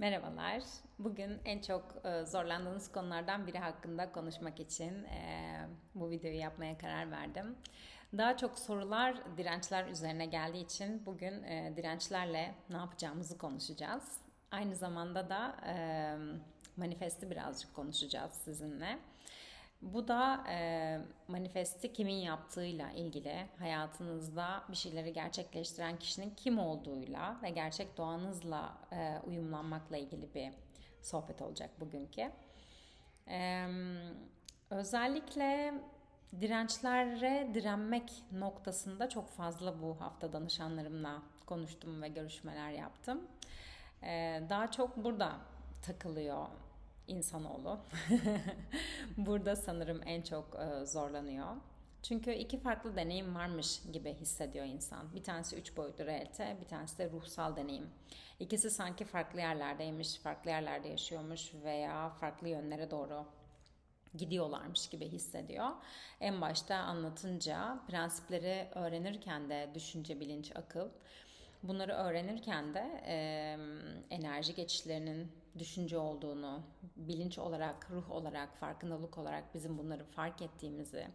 Merhabalar. Bugün en çok e, zorlandığınız konulardan biri hakkında konuşmak için e, bu videoyu yapmaya karar verdim. Daha çok sorular dirençler üzerine geldiği için bugün e, dirençlerle ne yapacağımızı konuşacağız. Aynı zamanda da manifesti birazcık konuşacağız sizinle. Bu da e, manifesti kimin yaptığıyla ilgili hayatınızda bir şeyleri gerçekleştiren kişinin kim olduğuyla ve gerçek doğanızla e, uyumlanmakla ilgili bir sohbet olacak bugünkü. E, özellikle dirençlere direnmek noktasında çok fazla bu hafta danışanlarımla konuştum ve görüşmeler yaptım. E, daha çok burada takılıyor insanoğlu. Burada sanırım en çok e, zorlanıyor. Çünkü iki farklı deneyim varmış gibi hissediyor insan. Bir tanesi üç boyutlu realite, bir tanesi de ruhsal deneyim. İkisi sanki farklı yerlerdeymiş, farklı yerlerde yaşıyormuş veya farklı yönlere doğru gidiyorlarmış gibi hissediyor. En başta anlatınca prensipleri öğrenirken de düşünce, bilinç, akıl Bunları öğrenirken de e, enerji geçişlerinin düşünce olduğunu, bilinç olarak, ruh olarak, farkındalık olarak bizim bunları fark ettiğimizi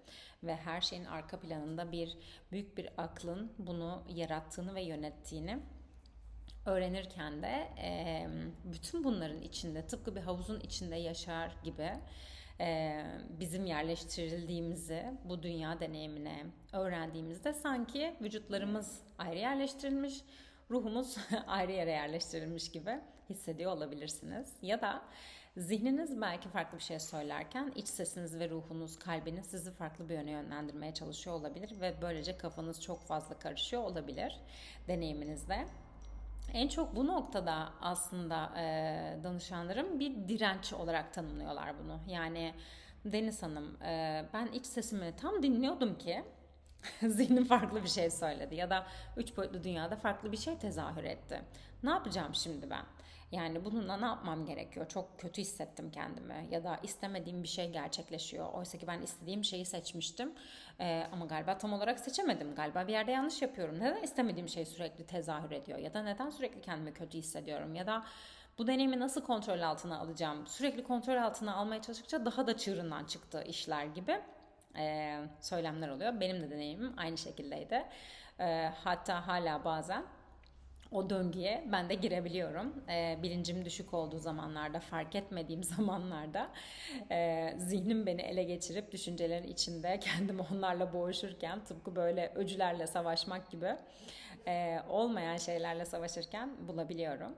ve her şeyin arka planında bir büyük bir aklın bunu yarattığını ve yönettiğini öğrenirken de bütün bunların içinde tıpkı bir havuzun içinde yaşar gibi bizim yerleştirildiğimizi bu dünya deneyimine öğrendiğimizde sanki vücutlarımız ayrı yerleştirilmiş, ruhumuz ayrı yere yerleştirilmiş gibi hissediyor olabilirsiniz. Ya da zihniniz belki farklı bir şey söylerken iç sesiniz ve ruhunuz, kalbiniz sizi farklı bir yöne yönlendirmeye çalışıyor olabilir ve böylece kafanız çok fazla karışıyor olabilir deneyiminizde. En çok bu noktada aslında e, danışanlarım bir direnç olarak tanımlıyorlar bunu. Yani Deniz Hanım e, ben iç sesimi tam dinliyordum ki zihnim farklı bir şey söyledi ya da üç boyutlu dünyada farklı bir şey tezahür etti. Ne yapacağım şimdi ben? Yani bununla ne yapmam gerekiyor? Çok kötü hissettim kendimi ya da istemediğim bir şey gerçekleşiyor. Oysa ki ben istediğim şeyi seçmiştim ee, ama galiba tam olarak seçemedim. Galiba bir yerde yanlış yapıyorum. Neden istemediğim şey sürekli tezahür ediyor? Ya da neden sürekli kendimi kötü hissediyorum? Ya da bu deneyimi nasıl kontrol altına alacağım? Sürekli kontrol altına almaya çalıştıkça daha da çığırından çıktı işler gibi e, söylemler oluyor. Benim de deneyimim aynı şekildeydi. E, hatta hala bazen o döngüye ben de girebiliyorum. E, bilincim düşük olduğu zamanlarda, fark etmediğim zamanlarda e, zihnim beni ele geçirip düşüncelerin içinde kendimi onlarla boğuşurken tıpkı böyle öcülerle savaşmak gibi e, olmayan şeylerle savaşırken bulabiliyorum.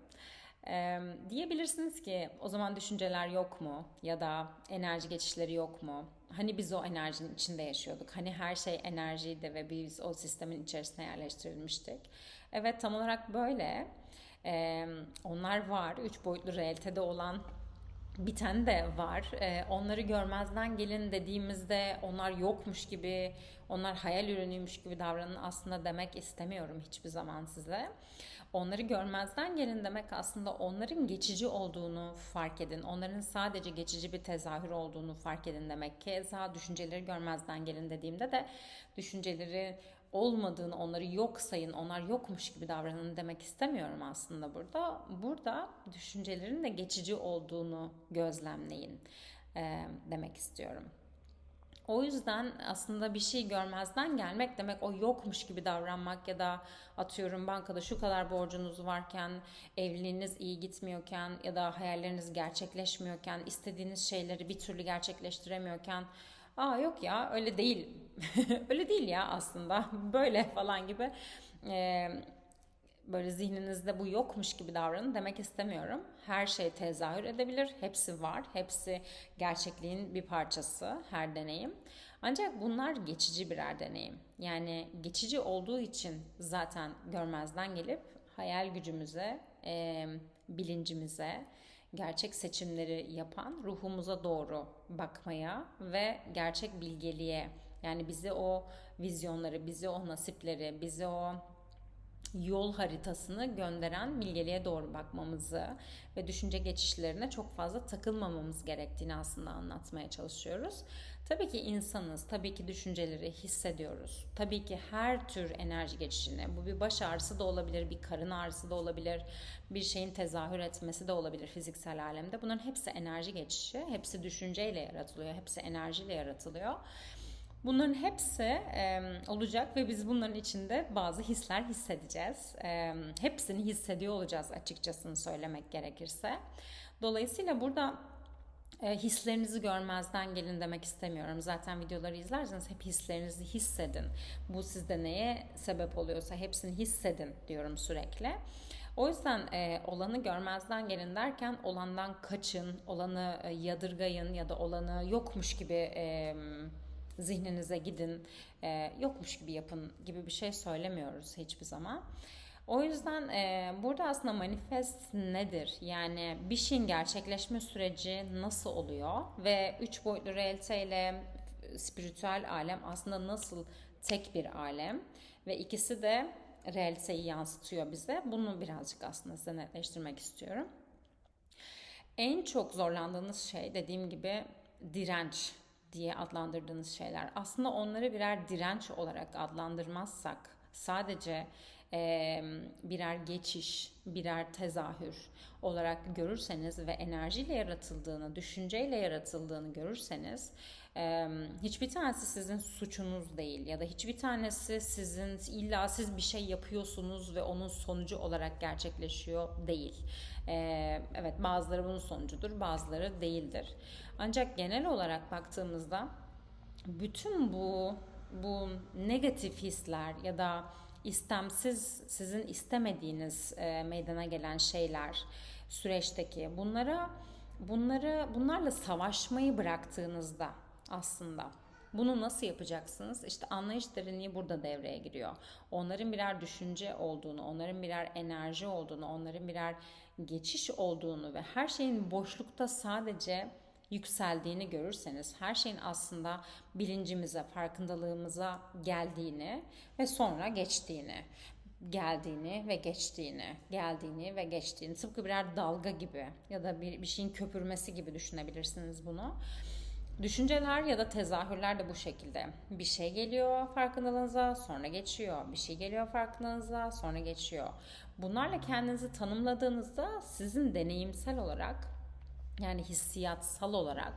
Ee, diyebilirsiniz ki o zaman düşünceler yok mu ya da enerji geçişleri yok mu? Hani biz o enerjinin içinde yaşıyorduk. Hani her şey enerjiydi ve biz o sistemin içerisine yerleştirilmiştik. Evet tam olarak böyle. Ee, onlar var. Üç boyutlu realitede olan biten de var. Ee, onları görmezden gelin dediğimizde onlar yokmuş gibi, onlar hayal ürünüymüş gibi davranın aslında demek istemiyorum hiçbir zaman size. Onları görmezden gelin demek aslında onların geçici olduğunu fark edin. Onların sadece geçici bir tezahür olduğunu fark edin demek. Keza düşünceleri görmezden gelin dediğimde de düşünceleri olmadığını, onları yok sayın, onlar yokmuş gibi davranın demek istemiyorum aslında burada. Burada düşüncelerin de geçici olduğunu gözlemleyin e, demek istiyorum. O yüzden aslında bir şey görmezden gelmek demek o yokmuş gibi davranmak ya da atıyorum bankada şu kadar borcunuz varken, evliliğiniz iyi gitmiyorken ya da hayalleriniz gerçekleşmiyorken, istediğiniz şeyleri bir türlü gerçekleştiremiyorken aa yok ya öyle değil öyle değil ya aslında böyle falan gibi e, böyle zihninizde bu yokmuş gibi davranın demek istemiyorum. Her şey tezahür edebilir. Hepsi var. Hepsi gerçekliğin bir parçası her deneyim. Ancak bunlar geçici birer deneyim. Yani geçici olduğu için zaten görmezden gelip hayal gücümüze, e, bilincimize, gerçek seçimleri yapan ruhumuza doğru bakmaya ve gerçek bilgeliğe yani bizi o vizyonları, bizi o nasipleri, bizi o yol haritasını gönderen bilgeliğe doğru bakmamızı ve düşünce geçişlerine çok fazla takılmamamız gerektiğini aslında anlatmaya çalışıyoruz. Tabii ki insanız, tabii ki düşünceleri hissediyoruz. Tabii ki her tür enerji geçişini, bu bir baş ağrısı da olabilir, bir karın ağrısı da olabilir, bir şeyin tezahür etmesi de olabilir fiziksel alemde. Bunların hepsi enerji geçişi, hepsi düşünceyle yaratılıyor, hepsi enerjiyle yaratılıyor. Bunların hepsi e, olacak ve biz bunların içinde bazı hisler hissedeceğiz. E, hepsini hissediyor olacağız açıkçası söylemek gerekirse. Dolayısıyla burada e, hislerinizi görmezden gelin demek istemiyorum. Zaten videoları izlerseniz hep hislerinizi hissedin. Bu sizde neye sebep oluyorsa hepsini hissedin diyorum sürekli. O yüzden e, olanı görmezden gelin derken olandan kaçın, olanı e, yadırgayın ya da olanı yokmuş gibi e, zihninize gidin, e, yokmuş gibi yapın gibi bir şey söylemiyoruz hiçbir zaman. O yüzden e, burada aslında manifest nedir? Yani bir şeyin gerçekleşme süreci nasıl oluyor? Ve üç boyutlu realite ile spiritüel alem aslında nasıl tek bir alem? Ve ikisi de realiteyi yansıtıyor bize. Bunu birazcık aslında size netleştirmek istiyorum. En çok zorlandığınız şey dediğim gibi direnç diye adlandırdığınız şeyler. Aslında onları birer direnç olarak adlandırmazsak sadece e, birer geçiş, birer tezahür olarak görürseniz ve enerjiyle yaratıldığını, düşünceyle yaratıldığını görürseniz hiçbir tanesi sizin suçunuz değil ya da hiçbir tanesi sizin illa siz bir şey yapıyorsunuz ve onun sonucu olarak gerçekleşiyor değil. Evet bazıları bunun sonucudur, bazıları değildir. Ancak genel olarak baktığımızda bütün bu bu negatif hisler ya da istemsiz sizin istemediğiniz e, meydana gelen şeyler süreçteki bunlara bunları bunlarla savaşmayı bıraktığınızda aslında bunu nasıl yapacaksınız? İşte anlayış derinliği burada devreye giriyor. Onların birer düşünce olduğunu, onların birer enerji olduğunu, onların birer geçiş olduğunu ve her şeyin boşlukta sadece yükseldiğini görürseniz her şeyin aslında bilincimize, farkındalığımıza geldiğini ve sonra geçtiğini geldiğini ve geçtiğini, geldiğini ve geçtiğini tıpkı birer dalga gibi ya da bir, bir şeyin köpürmesi gibi düşünebilirsiniz bunu. Düşünceler ya da tezahürler de bu şekilde. Bir şey geliyor farkındalığınıza, sonra geçiyor. Bir şey geliyor farkındalığınıza, sonra geçiyor. Bunlarla kendinizi tanımladığınızda sizin deneyimsel olarak yani hissiyatsal olarak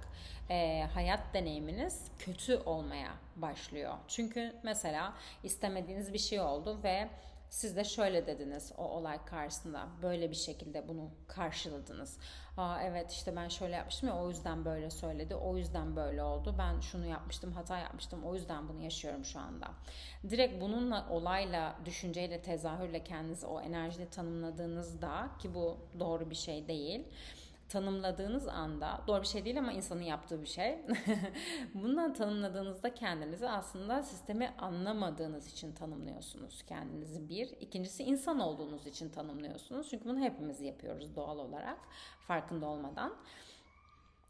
e, hayat deneyiminiz kötü olmaya başlıyor. Çünkü mesela istemediğiniz bir şey oldu ve siz de şöyle dediniz o olay karşısında böyle bir şekilde bunu karşıladınız. Aa evet işte ben şöyle yapmıştım ya o yüzden böyle söyledi o yüzden böyle oldu ben şunu yapmıştım hata yapmıştım o yüzden bunu yaşıyorum şu anda. Direkt bununla olayla düşünceyle tezahürle kendinizi o enerjiyle tanımladığınızda ki bu doğru bir şey değil tanımladığınız anda doğru bir şey değil ama insanın yaptığı bir şey. Bundan tanımladığınızda kendinizi aslında sistemi anlamadığınız için tanımlıyorsunuz kendinizi bir. İkincisi insan olduğunuz için tanımlıyorsunuz. Çünkü bunu hepimiz yapıyoruz doğal olarak farkında olmadan.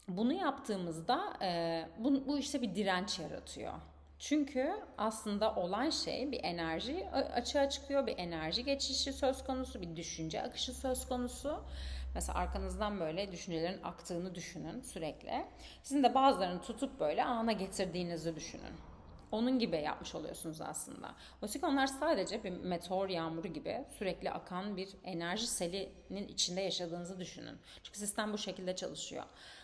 Bunu yaptığımızda e, bu, bu işte bir direnç yaratıyor. Çünkü aslında olan şey bir enerji açığa çıkıyor, bir enerji geçişi söz konusu, bir düşünce akışı söz konusu. Mesela arkanızdan böyle düşüncelerin aktığını düşünün sürekli. Sizin de bazılarını tutup böyle ana getirdiğinizi düşünün. Onun gibi yapmış oluyorsunuz aslında. Oysa onlar sadece bir meteor yağmuru gibi sürekli akan bir enerji selinin içinde yaşadığınızı düşünün. Çünkü sistem bu şekilde çalışıyor.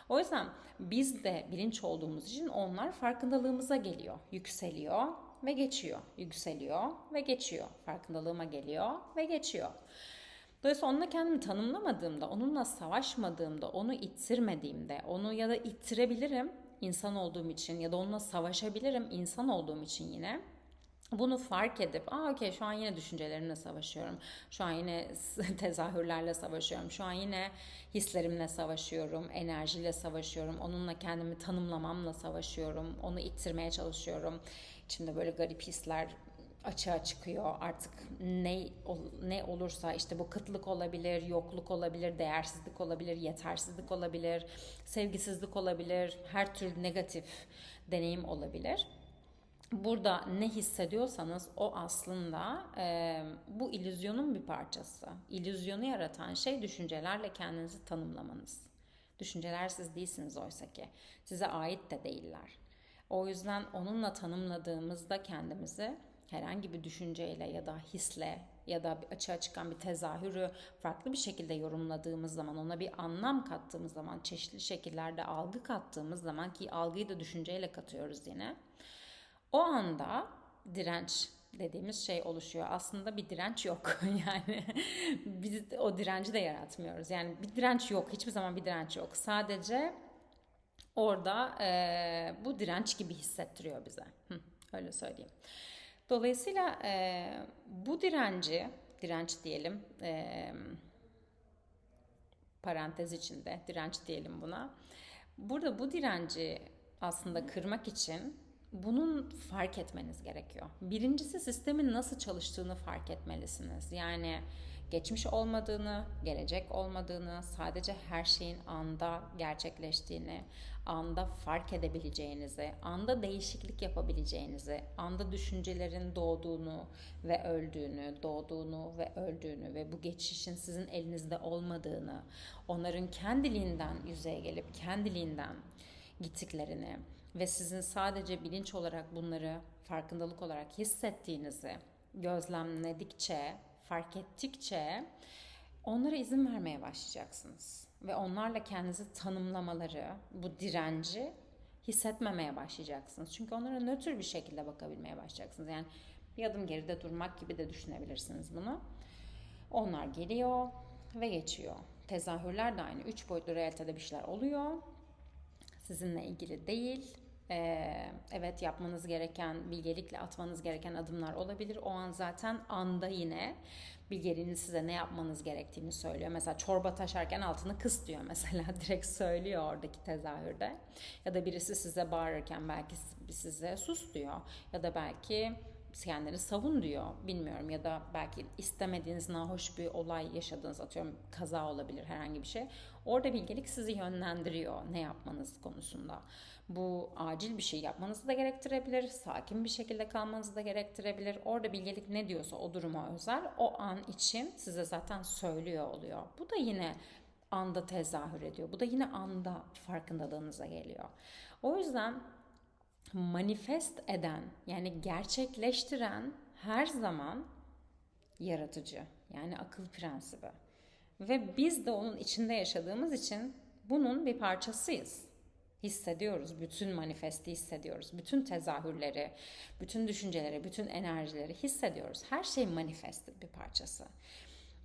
O yüzden biz de bilinç olduğumuz için onlar farkındalığımıza geliyor, yükseliyor ve geçiyor. Yükseliyor ve geçiyor. Farkındalığıma geliyor ve geçiyor. Dolayısıyla onunla kendimi tanımlamadığımda, onunla savaşmadığımda, onu ittirmediğimde, onu ya da ittirebilirim insan olduğum için ya da onunla savaşabilirim insan olduğum için yine. Bunu fark edip, aa okey şu an yine düşüncelerimle savaşıyorum. Şu an yine tezahürlerle savaşıyorum. Şu an yine hislerimle savaşıyorum. Enerjiyle savaşıyorum. Onunla kendimi tanımlamamla savaşıyorum. Onu ittirmeye çalışıyorum. İçimde böyle garip hisler açığa çıkıyor. Artık ne ne olursa işte bu kıtlık olabilir, yokluk olabilir, değersizlik olabilir, yetersizlik olabilir, sevgisizlik olabilir, her tür negatif deneyim olabilir. burada ne hissediyorsanız o aslında e, bu illüzyonun bir parçası. İllüzyonu yaratan şey düşüncelerle kendinizi tanımlamanız. Düşünceler siz değilsiniz oysa ki. Size ait de değiller. O yüzden onunla tanımladığımızda kendimizi herhangi bir düşünceyle ya da hisle ya da açığa çıkan bir tezahürü farklı bir şekilde yorumladığımız zaman, ona bir anlam kattığımız zaman, çeşitli şekillerde algı kattığımız zaman ki algıyı da düşünceyle katıyoruz yine. O anda direnç dediğimiz şey oluşuyor. Aslında bir direnç yok. yani biz o direnci de yaratmıyoruz. Yani bir direnç yok. Hiçbir zaman bir direnç yok. Sadece orada e, bu direnç gibi hissettiriyor bize. Hı, öyle söyleyeyim. Dolayısıyla e, bu direnci, direnç diyelim, e, parantez içinde direnç diyelim buna. Burada bu direnci aslında kırmak için bunun fark etmeniz gerekiyor. Birincisi sistemin nasıl çalıştığını fark etmelisiniz. Yani geçmiş olmadığını, gelecek olmadığını, sadece her şeyin anda gerçekleştiğini, anda fark edebileceğinizi, anda değişiklik yapabileceğinizi, anda düşüncelerin doğduğunu ve öldüğünü, doğduğunu ve öldüğünü ve bu geçişin sizin elinizde olmadığını, onların kendiliğinden yüzeye gelip kendiliğinden gittiklerini ve sizin sadece bilinç olarak bunları farkındalık olarak hissettiğinizi gözlemledikçe, fark ettikçe onlara izin vermeye başlayacaksınız. Ve onlarla kendinizi tanımlamaları, bu direnci hissetmemeye başlayacaksınız. Çünkü onlara nötr bir şekilde bakabilmeye başlayacaksınız. Yani bir adım geride durmak gibi de düşünebilirsiniz bunu. Onlar geliyor ve geçiyor. Tezahürler de aynı. Üç boyutlu realitede bir şeyler oluyor. Sizinle ilgili değil ee, evet yapmanız gereken, bilgelikle atmanız gereken adımlar olabilir. O an zaten anda yine bilgeliğinin size ne yapmanız gerektiğini söylüyor. Mesela çorba taşarken altını kıs diyor mesela direkt söylüyor oradaki tezahürde. Ya da birisi size bağırırken belki size sus diyor. Ya da belki kendini savun diyor. Bilmiyorum ya da belki istemediğiniz nahoş bir olay yaşadığınız atıyorum kaza olabilir herhangi bir şey. Orada bilgelik sizi yönlendiriyor ne yapmanız konusunda. Bu acil bir şey yapmanızı da gerektirebilir, sakin bir şekilde kalmanızı da gerektirebilir. Orada bilgelik ne diyorsa o duruma özel o an için size zaten söylüyor oluyor. Bu da yine anda tezahür ediyor. Bu da yine anda farkındalığınıza geliyor. O yüzden manifest eden yani gerçekleştiren her zaman yaratıcı yani akıl prensibi. Ve biz de onun içinde yaşadığımız için bunun bir parçasıyız. Hissediyoruz, bütün manifesti hissediyoruz. Bütün tezahürleri, bütün düşünceleri, bütün enerjileri hissediyoruz. Her şey manifestin bir parçası.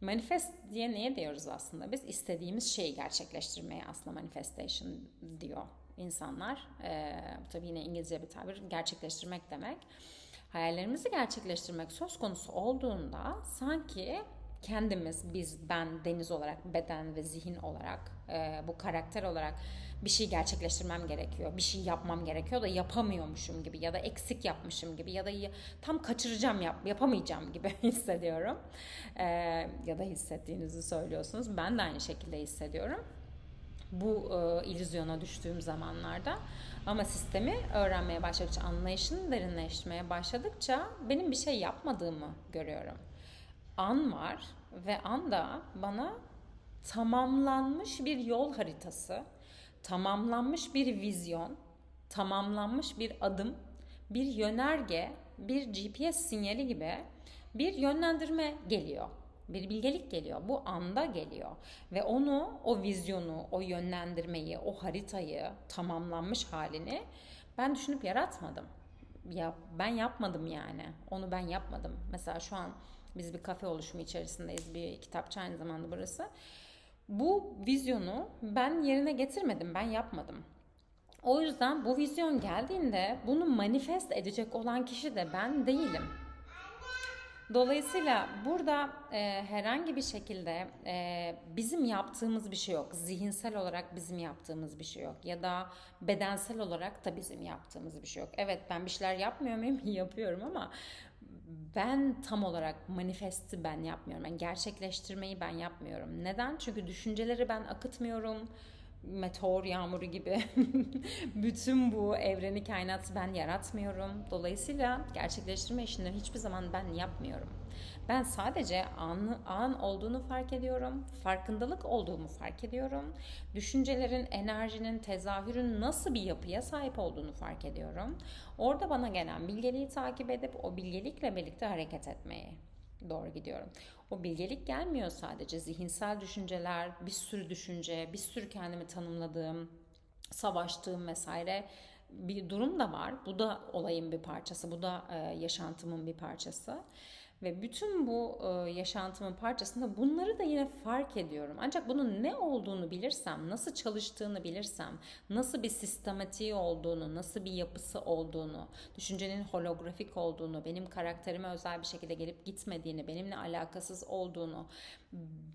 Manifest diye neye diyoruz aslında? Biz istediğimiz şeyi gerçekleştirmeye aslında manifestation diyor insanlar. Bu tabii yine İngilizce bir tabir. Gerçekleştirmek demek. Hayallerimizi gerçekleştirmek söz konusu olduğunda sanki kendimiz, biz, ben, deniz olarak, beden ve zihin olarak, e, bu karakter olarak bir şey gerçekleştirmem gerekiyor, bir şey yapmam gerekiyor da yapamıyormuşum gibi ya da eksik yapmışım gibi ya da tam kaçıracağım, yap, yapamayacağım gibi hissediyorum. E, ya da hissettiğinizi söylüyorsunuz. Ben de aynı şekilde hissediyorum bu e, illüzyona düştüğüm zamanlarda. Ama sistemi öğrenmeye başladıkça, anlayışını derinleştirmeye başladıkça benim bir şey yapmadığımı görüyorum. An var ve anda bana tamamlanmış bir yol haritası, tamamlanmış bir vizyon, tamamlanmış bir adım, bir yönerge, bir GPS sinyali gibi bir yönlendirme geliyor bir bilgelik geliyor. Bu anda geliyor. Ve onu, o vizyonu, o yönlendirmeyi, o haritayı, tamamlanmış halini ben düşünüp yaratmadım. Ya ben yapmadım yani. Onu ben yapmadım. Mesela şu an biz bir kafe oluşumu içerisindeyiz. Bir kitapçı aynı zamanda burası. Bu vizyonu ben yerine getirmedim. Ben yapmadım. O yüzden bu vizyon geldiğinde bunu manifest edecek olan kişi de ben değilim. Dolayısıyla burada e, herhangi bir şekilde e, bizim yaptığımız bir şey yok. Zihinsel olarak bizim yaptığımız bir şey yok. Ya da bedensel olarak da bizim yaptığımız bir şey yok. Evet ben bir şeyler yapmıyor muyum? Yapıyorum ama ben tam olarak manifesti ben yapmıyorum. Yani gerçekleştirmeyi ben yapmıyorum. Neden? Çünkü düşünceleri ben akıtmıyorum. Meteor yağmuru gibi bütün bu evreni kainatı ben yaratmıyorum. Dolayısıyla gerçekleştirme işini hiçbir zaman ben yapmıyorum. Ben sadece an, an olduğunu fark ediyorum. Farkındalık olduğumu fark ediyorum. Düşüncelerin, enerjinin, tezahürün nasıl bir yapıya sahip olduğunu fark ediyorum. Orada bana gelen bilgeliği takip edip o bilgelikle birlikte hareket etmeyi doğru gidiyorum. O bilgelik gelmiyor sadece zihinsel düşünceler, bir sürü düşünce, bir sürü kendimi tanımladığım, savaştığım vesaire bir durum da var. Bu da olayın bir parçası, bu da e, yaşantımın bir parçası. Ve bütün bu e, yaşantımın parçasında bunları da yine fark ediyorum. Ancak bunun ne olduğunu bilirsem, nasıl çalıştığını bilirsem, nasıl bir sistematiği olduğunu, nasıl bir yapısı olduğunu, düşüncenin holografik olduğunu, benim karakterime özel bir şekilde gelip gitmediğini, benimle alakasız olduğunu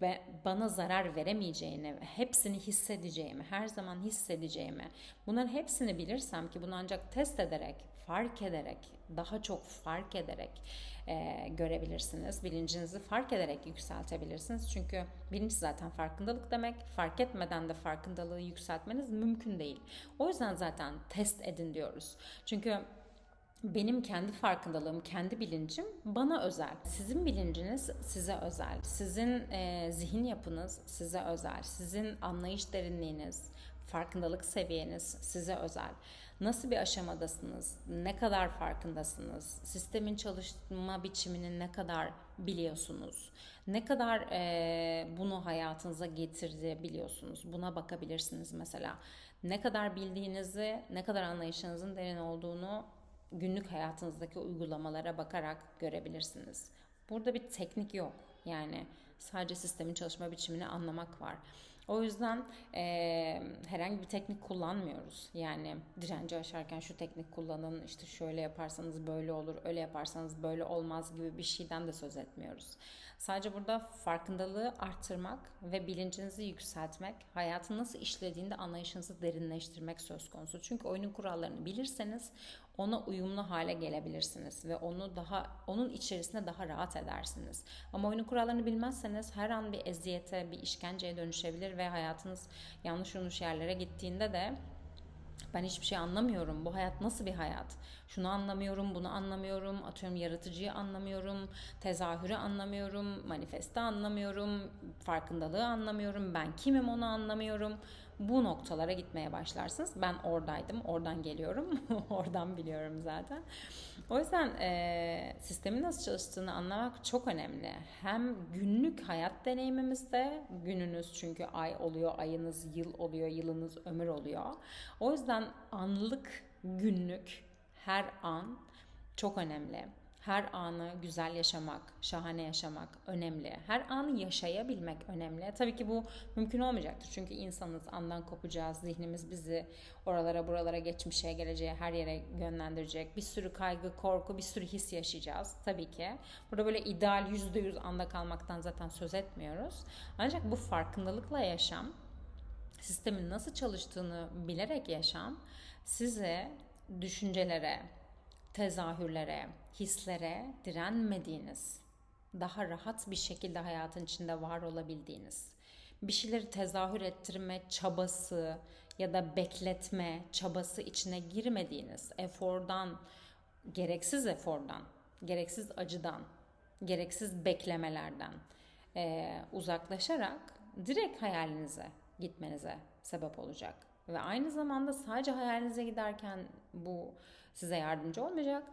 ve bana zarar veremeyeceğini, hepsini hissedeceğimi, her zaman hissedeceğimi, bunların hepsini bilirsem ki bunu ancak test ederek, fark ederek, daha çok fark ederek e, görebilirsiniz. Bilincinizi fark ederek yükseltebilirsiniz. Çünkü bilinç zaten farkındalık demek. Fark etmeden de farkındalığı yükseltmeniz mümkün değil. O yüzden zaten test edin diyoruz. Çünkü benim kendi farkındalığım, kendi bilincim bana özel. Sizin bilinciniz size özel. Sizin e, zihin yapınız size özel. Sizin anlayış derinliğiniz, farkındalık seviyeniz size özel. Nasıl bir aşamadasınız? Ne kadar farkındasınız? Sistemin çalışma biçimini ne kadar biliyorsunuz? Ne kadar e, bunu hayatınıza getirdi biliyorsunuz? Buna bakabilirsiniz mesela. Ne kadar bildiğinizi, ne kadar anlayışınızın derin olduğunu günlük hayatınızdaki uygulamalara bakarak görebilirsiniz. Burada bir teknik yok. Yani sadece sistemin çalışma biçimini anlamak var. O yüzden e, herhangi bir teknik kullanmıyoruz. Yani direnci aşarken şu teknik kullanın, işte şöyle yaparsanız böyle olur, öyle yaparsanız böyle olmaz gibi bir şeyden de söz etmiyoruz. Sadece burada farkındalığı arttırmak ve bilincinizi yükseltmek, hayatın nasıl işlediğinde anlayışınızı derinleştirmek söz konusu. Çünkü oyunun kurallarını bilirseniz ona uyumlu hale gelebilirsiniz ve onu daha onun içerisinde daha rahat edersiniz. Ama oyunun kurallarını bilmezseniz her an bir eziyete, bir işkenceye dönüşebilir ve hayatınız yanlış yanlış yerlere gittiğinde de ben hiçbir şey anlamıyorum. Bu hayat nasıl bir hayat? Şunu anlamıyorum, bunu anlamıyorum. Atıyorum yaratıcıyı anlamıyorum. Tezahürü anlamıyorum. Manifeste anlamıyorum. Farkındalığı anlamıyorum. Ben kimim onu anlamıyorum bu noktalara gitmeye başlarsınız. Ben oradaydım, oradan geliyorum, oradan biliyorum zaten. O yüzden e, sistemin nasıl çalıştığını anlamak çok önemli. Hem günlük hayat deneyimimizde, gününüz çünkü ay oluyor, ayınız yıl oluyor, yılınız ömür oluyor. O yüzden anlık, günlük, her an çok önemli. Her anı güzel yaşamak, şahane yaşamak önemli. Her anı yaşayabilmek önemli. Tabii ki bu mümkün olmayacaktır. Çünkü insanız, andan kopacağız. Zihnimiz bizi oralara, buralara, geçmişe, geleceğe, her yere yönlendirecek. Bir sürü kaygı, korku, bir sürü his yaşayacağız. Tabii ki. Burada böyle ideal yüzde yüz anda kalmaktan zaten söz etmiyoruz. Ancak bu farkındalıkla yaşam, sistemin nasıl çalıştığını bilerek yaşam size düşüncelere, tezahürlere, hislere direnmediğiniz, daha rahat bir şekilde hayatın içinde var olabildiğiniz, bir şeyleri tezahür ettirme çabası ya da bekletme çabası içine girmediğiniz, efordan, gereksiz efordan, gereksiz acıdan, gereksiz beklemelerden e, uzaklaşarak direkt hayalinize gitmenize sebep olacak. Ve aynı zamanda sadece hayalinize giderken bu size yardımcı olmayacak.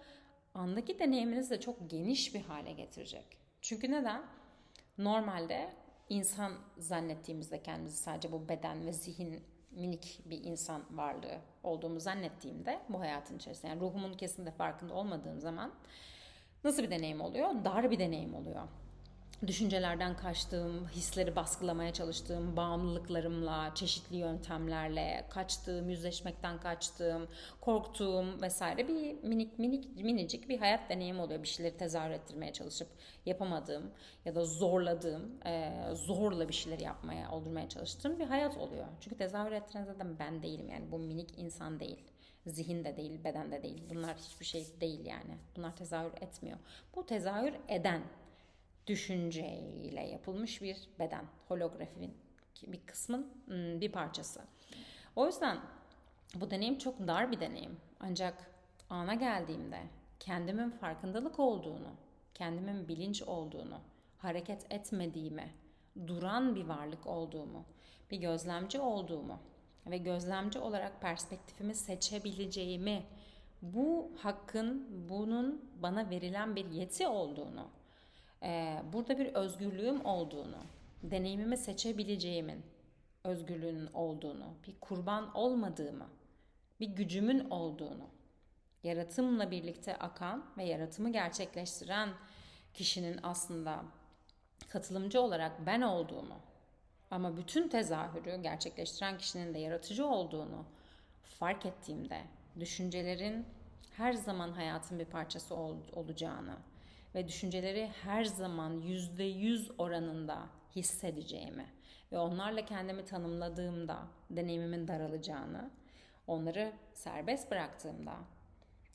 Andaki deneyiminizi de çok geniş bir hale getirecek. Çünkü neden? Normalde insan zannettiğimizde kendimizi sadece bu beden ve zihin minik bir insan varlığı olduğumu zannettiğimde bu hayatın içerisinde yani ruhumun kesinlikle farkında olmadığım zaman nasıl bir deneyim oluyor? Dar bir deneyim oluyor düşüncelerden kaçtığım, hisleri baskılamaya çalıştığım, bağımlılıklarımla, çeşitli yöntemlerle kaçtığım, yüzleşmekten kaçtığım, korktuğum vesaire bir minik minik minicik bir hayat deneyim oluyor. Bir şeyleri tezahür ettirmeye çalışıp yapamadığım ya da zorladığım, zorla bir şeyler yapmaya, oldurmaya çalıştığım bir hayat oluyor. Çünkü tezahür ettiren zaten ben değilim yani bu minik insan değil. Zihin de değil, beden de değil. Bunlar hiçbir şey değil yani. Bunlar tezahür etmiyor. Bu tezahür eden düşünceyle yapılmış bir beden. Holografinin bir kısmın hmm, bir parçası. O yüzden bu deneyim çok dar bir deneyim. Ancak ana geldiğimde kendimin farkındalık olduğunu, kendimin bilinç olduğunu, hareket etmediğimi, duran bir varlık olduğumu, bir gözlemci olduğumu ve gözlemci olarak perspektifimi seçebileceğimi, bu hakkın, bunun bana verilen bir yeti olduğunu, burada bir özgürlüğüm olduğunu, deneyimimi seçebileceğimin özgürlüğünün olduğunu, bir kurban olmadığımı, bir gücümün olduğunu, yaratımla birlikte akan ve yaratımı gerçekleştiren kişinin aslında katılımcı olarak ben olduğumu ama bütün tezahürü gerçekleştiren kişinin de yaratıcı olduğunu fark ettiğimde düşüncelerin her zaman hayatın bir parçası ol, olacağını ve düşünceleri her zaman yüzde yüz oranında hissedeceğimi ve onlarla kendimi tanımladığımda deneyimimin daralacağını, onları serbest bıraktığımda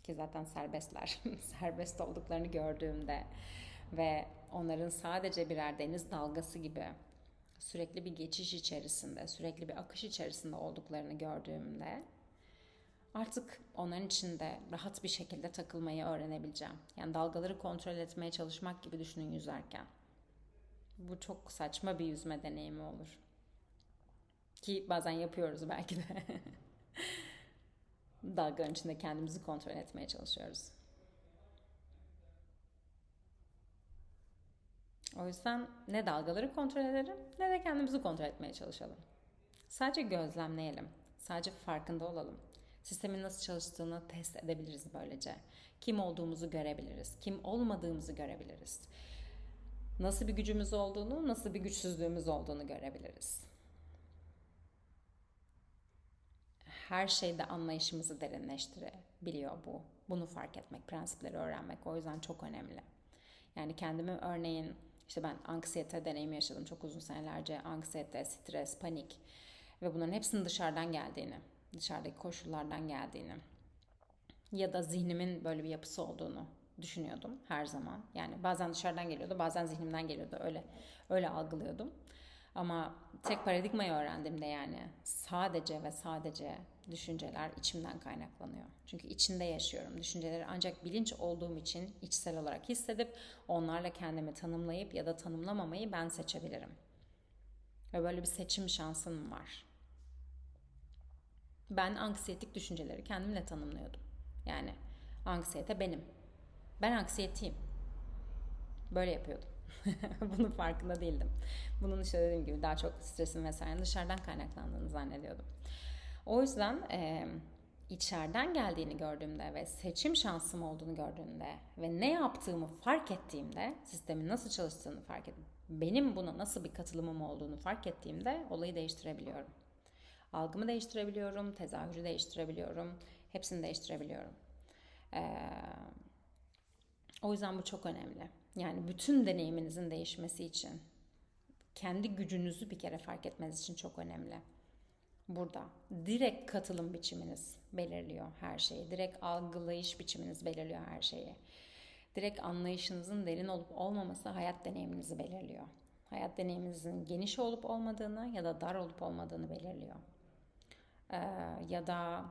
ki zaten serbestler, serbest olduklarını gördüğümde ve onların sadece birer deniz dalgası gibi sürekli bir geçiş içerisinde, sürekli bir akış içerisinde olduklarını gördüğümde artık onların içinde rahat bir şekilde takılmayı öğrenebileceğim. Yani dalgaları kontrol etmeye çalışmak gibi düşünün yüzerken. Bu çok saçma bir yüzme deneyimi olur. Ki bazen yapıyoruz belki de. Dalganın içinde kendimizi kontrol etmeye çalışıyoruz. O yüzden ne dalgaları kontrol edelim ne de kendimizi kontrol etmeye çalışalım. Sadece gözlemleyelim. Sadece farkında olalım. Sistemin nasıl çalıştığını test edebiliriz böylece. Kim olduğumuzu görebiliriz. Kim olmadığımızı görebiliriz. Nasıl bir gücümüz olduğunu, nasıl bir güçsüzlüğümüz olduğunu görebiliriz. Her şeyde anlayışımızı derinleştirebiliyor bu. Bunu fark etmek, prensipleri öğrenmek o yüzden çok önemli. Yani kendimi örneğin işte ben anksiyete deneyimi yaşadım çok uzun senelerce. Anksiyete, stres, panik ve bunların hepsinin dışarıdan geldiğini, dışarıdaki koşullardan geldiğini ya da zihnimin böyle bir yapısı olduğunu düşünüyordum her zaman. Yani bazen dışarıdan geliyordu, bazen zihnimden geliyordu. Öyle öyle algılıyordum. Ama tek paradigmayı öğrendiğimde yani sadece ve sadece düşünceler içimden kaynaklanıyor. Çünkü içinde yaşıyorum. Düşünceleri ancak bilinç olduğum için içsel olarak hissedip onlarla kendimi tanımlayıp ya da tanımlamamayı ben seçebilirim. Ve böyle bir seçim şansım var. Ben anksiyetik düşünceleri kendimle tanımlıyordum. Yani anksiyete benim. Ben anksiyetiyim. Böyle yapıyordum. Bunun farkında değildim. Bunun işte dediğim gibi daha çok stresin vesaire dışarıdan kaynaklandığını zannediyordum. O yüzden e, içeriden geldiğini gördüğümde ve seçim şansım olduğunu gördüğümde ve ne yaptığımı fark ettiğimde, sistemin nasıl çalıştığını fark ettim. Benim buna nasıl bir katılımım olduğunu fark ettiğimde olayı değiştirebiliyorum. Algımı değiştirebiliyorum, tezahürü değiştirebiliyorum, hepsini değiştirebiliyorum. Ee, o yüzden bu çok önemli. Yani bütün deneyiminizin değişmesi için kendi gücünüzü bir kere fark etmeniz için çok önemli. Burada direkt katılım biçiminiz belirliyor her şeyi. Direkt algılayış biçiminiz belirliyor her şeyi. Direkt anlayışınızın derin olup olmaması hayat deneyiminizi belirliyor. Hayat deneyiminizin geniş olup olmadığını ya da dar olup olmadığını belirliyor. Ya da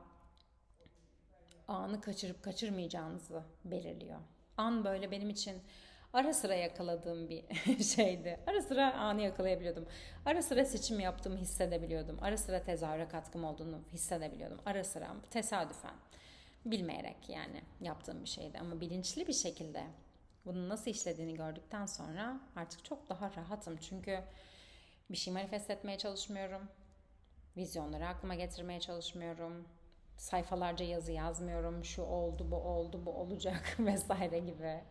anı kaçırıp kaçırmayacağınızı belirliyor. An böyle benim için ara sıra yakaladığım bir şeydi. Ara sıra anı yakalayabiliyordum. Ara sıra seçim yaptığımı hissedebiliyordum. Ara sıra tezahüre katkım olduğunu hissedebiliyordum. Ara sıra tesadüfen. Bilmeyerek yani yaptığım bir şeydi. Ama bilinçli bir şekilde bunun nasıl işlediğini gördükten sonra artık çok daha rahatım. Çünkü bir şey manifest etmeye çalışmıyorum. Vizyonları aklıma getirmeye çalışmıyorum sayfalarca yazı yazmıyorum. Şu oldu, bu oldu, bu olacak vesaire gibi.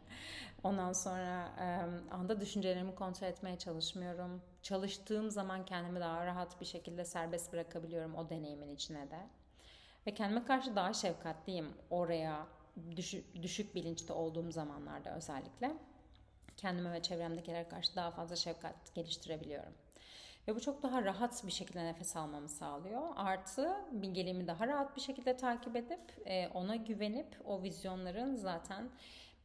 Ondan sonra anda düşüncelerimi kontrol etmeye çalışmıyorum. Çalıştığım zaman kendimi daha rahat bir şekilde serbest bırakabiliyorum o deneyimin içine de. Ve kendime karşı daha şefkatliyim oraya düşük, bilinçte olduğum zamanlarda özellikle. Kendime ve çevremdekilere karşı daha fazla şefkat geliştirebiliyorum. Ve bu çok daha rahat bir şekilde nefes almamı sağlıyor. Artı bilgeliğimi daha rahat bir şekilde takip edip e, ona güvenip o vizyonların zaten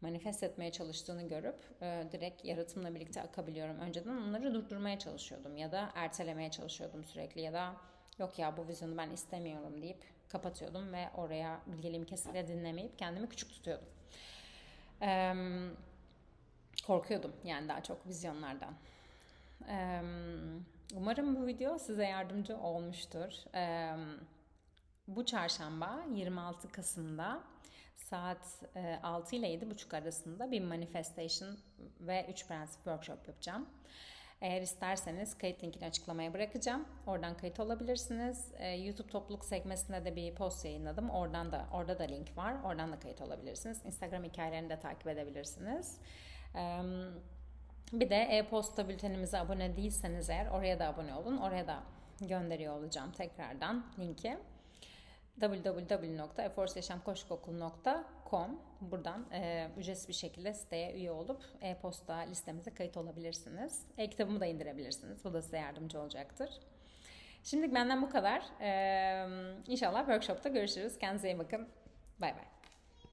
manifest etmeye çalıştığını görüp e, direkt yaratımla birlikte akabiliyorum. Önceden onları durdurmaya çalışıyordum ya da ertelemeye çalışıyordum sürekli ya da yok ya bu vizyonu ben istemiyorum deyip kapatıyordum ve oraya bilgeliğimi kesinlikle dinlemeyip kendimi küçük tutuyordum. Eee korkuyordum yani daha çok vizyonlardan. Eee, umarım bu video size yardımcı olmuştur. Bu çarşamba 26 Kasım'da saat e, 6 ile 7.30 arasında bir manifestation ve 3 prensip workshop yapacağım. Eğer isterseniz kayıt linkini açıklamaya bırakacağım. Oradan kayıt olabilirsiniz. YouTube topluluk sekmesinde de bir post yayınladım. Oradan da orada da link var. Oradan da kayıt olabilirsiniz. Instagram hikayelerini de takip edebilirsiniz. Ee, bir de e-posta bültenimize abone değilseniz eğer oraya da abone olun. Oraya da gönderiyor olacağım tekrardan linki www.eforsyaşamkoşkokul.com Buradan e, ücretsiz bir şekilde siteye üye olup e-posta listemize kayıt olabilirsiniz. E-kitabımı da indirebilirsiniz. Bu da size yardımcı olacaktır. Şimdilik benden bu kadar. Ee, inşallah workshopta görüşürüz. Kendinize iyi bakın. Bay bay.